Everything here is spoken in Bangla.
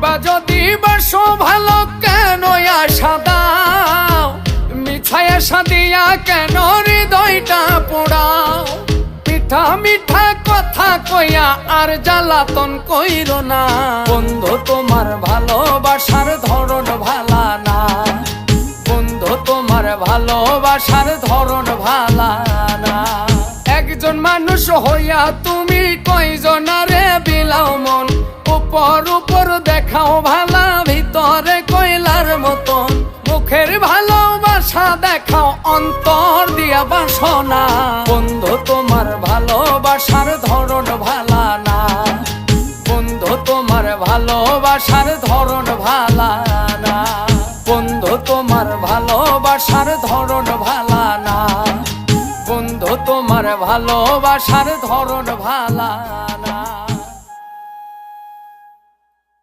দিবা যদি বাসো ভালো কেন আশা দাও মিঠাই আশা দিয়া কেন হৃদয়টা পোড়াও? মিঠা মিঠা কথা কইয়া আর জ্বালাতন কইর না। বন্ধু, তোমার ভালোবাসার ধরন ভালা না। বন্ধু, তোমার ভালোবাসার ধরন ভালা না। একজন মানুষ হইয়া তুমি কয়জনারে বিলাও মন? উপর দেখাও ভালা ভিতরে কয়লার মতন। মুখের ভালোবাসা দেখাও অন্তর দিয়া বাসনা। বন্ধু, তোমার ভালোবাসার ধরন ভালা না। বন্ধু, তোমার ভালোবাসার ধরন ভালা না। বন্ধু, তোমার ভালোবাসার ধরন ভালা না। বন্ধু, তোমার ভালোবাসার ধরন ভালা